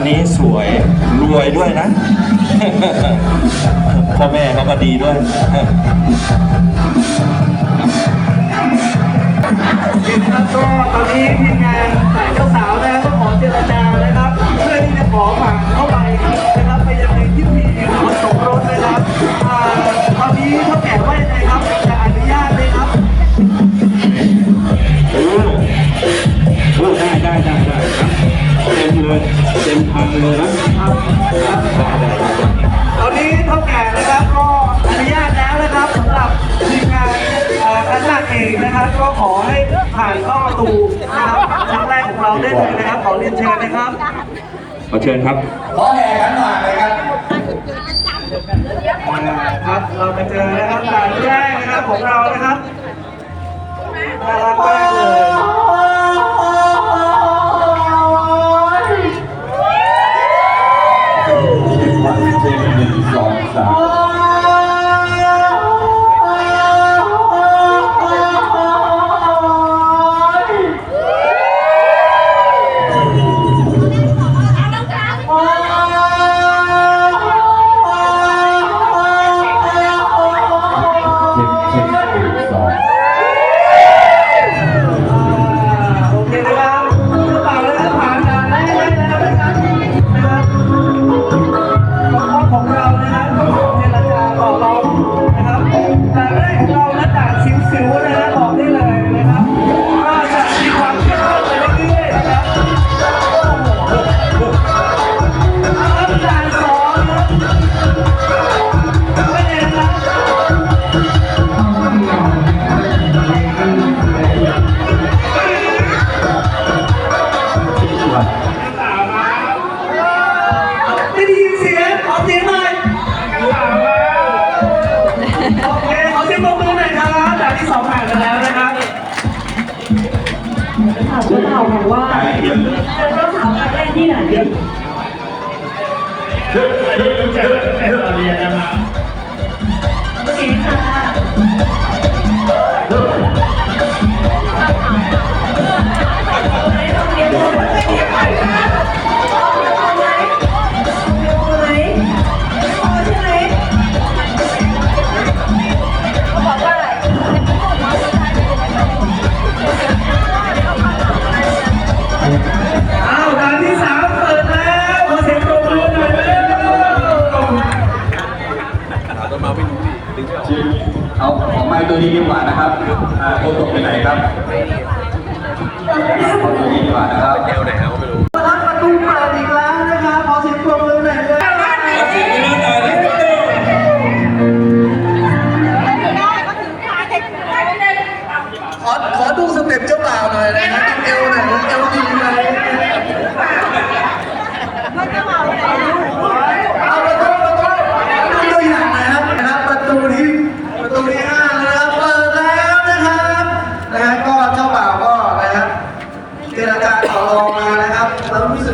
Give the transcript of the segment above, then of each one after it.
วันนี้สวยรวยด้วยนะ พ่อแม่เขาก็ดีด้วยครัวก็ตอนนี้ทีมงานสายเจ้าสาวนะ นะครับ ขอเรียนเชิญนะครับขอเชิญครับขอแห่กันหน่อยนะครับครับเรามาเจอนะครับด่านแรกนะครับของเรานะครับน่ารักมากเลย เรียนนะครับ radio.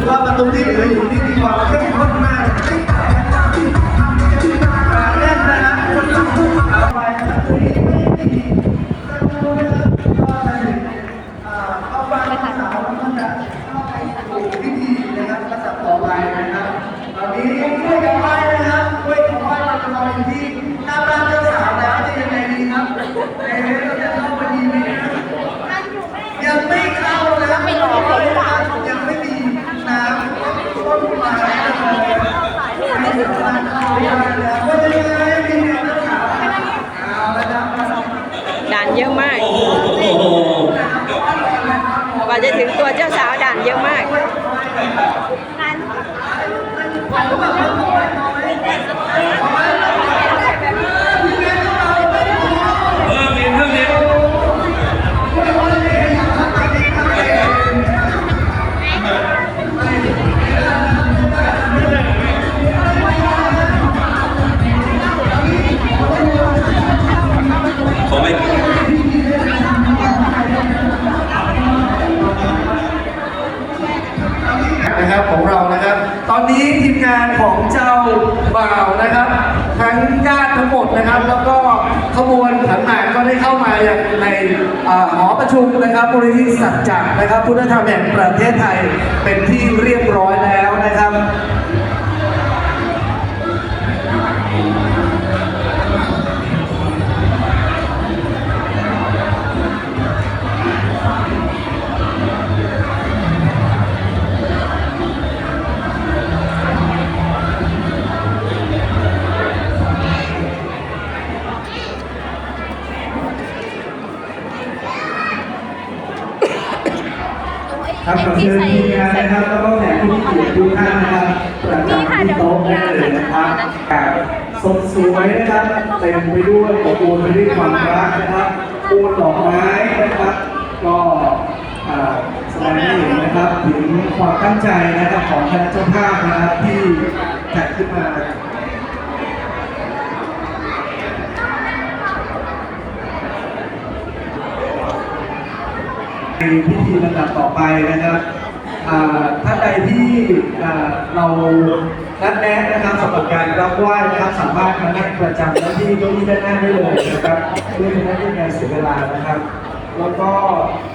ว่าประตูที่เหลืออยู่นี่มีความเข้มข้นมากแน่นนะฮะเอาไปเข้าไปสาวก็จะ งานของเจ้าบ่าวนะครับ ทั้งญาติทั้งหมดนะครับ แล้วก็ขบวนขันหมากก็ได้เข้ามาอย่างในหอประชุมนะครับบริษัทจักรนะครับ พุทธธรรมแห่งประเทศไทยเป็นที่เรียบร้อย ครับขอเชิญทีมงานนะครับแล้วก็แขกผู้มีเกียรติทุกท่านนะครับประจำที่โต๊ะได้เลยนะครับแบบสดสวยนะครับเต็มไปด้วยอบอวลไปด้วยความรักนะครับปูนดอกไม้นะครับ ก็แสดงให้เห็นนะครับถึงความตั้งใจนะครับของคณะเจ้าภาพนะครับที่จัดขึ้นมา พิธีลำดับต่อไปนะครับอ่าท่านใดที่เรานัดแนะนะครับสำหรับการรับไหว้นะครับสามารถมานั่งประจำหน้าที่เก้าอี้ด้านหน้าได้เลยนะครับเพื่อจะได้ไม่เป็นเสียเวลานะครับ แล้วก็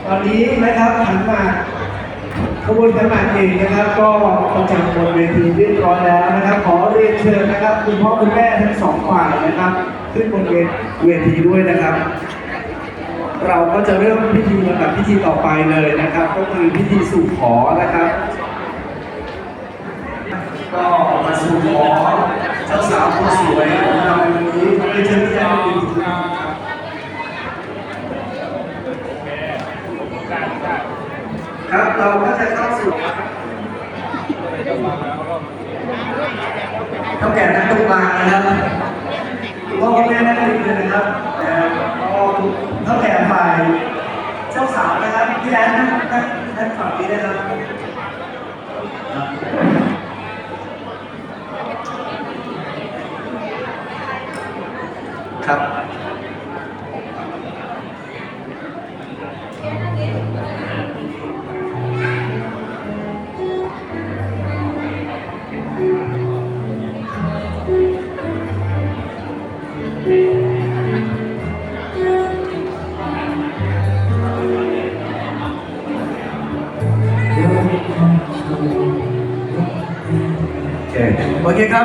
ตอนนี้นะครับหันมาขบวนขันหมากเองนะครับ ก็ประจำบนเวทีเรียบร้อยแล้วนะครับ ขอเรียนเชิญนะครับ คุณพ่อคุณแม่ทั้งสองฝ่ายนะครับ ขึ้นบนเวทีด้วยนะครับ เราก็จะเริ่มพิธีลำดับพิธีต่อไปเลยนะครับ ก็คือพิธีสู่ขอนะครับ ก็มาสู่ขอเจ้าสาวคนสวยของเรานวันนี้เรียนเชิญที่ได้เป็นครับเราก็จะเข้าสู่เท่าแก่นักตกปลานะครับคุณพ่อคุณแม่นั่งริมเลยนะครับแต่ก็เท่าแก่ฝ่ายเจ้าสาวนะ ครับพี่แดนนั่งนั่งนั่งฝั่งนี้นะครับครับ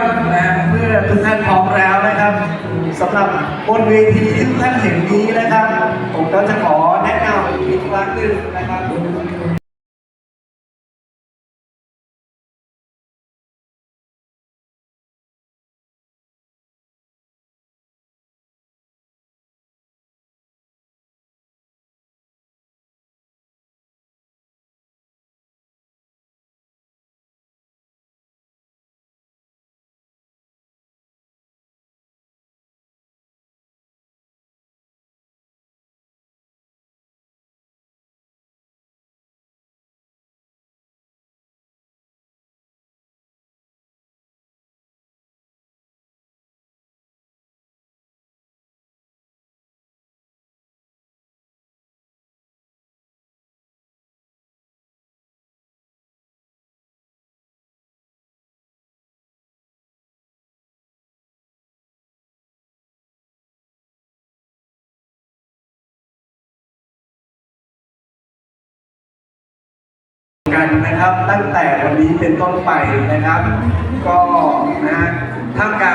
นะคครับนะเมื่อทุกท่านพร้อมแล้วนะครับสำหรับบนเวทีที่ทุกท่านเห็นนี้นะครับ ผมก็จะขอแนะนำอีกครั้งหนึ่งนะครับ กันนะครับ ตั้งแต่วันนี้เป็นต้นไปนะครับ ก็นะท่าการ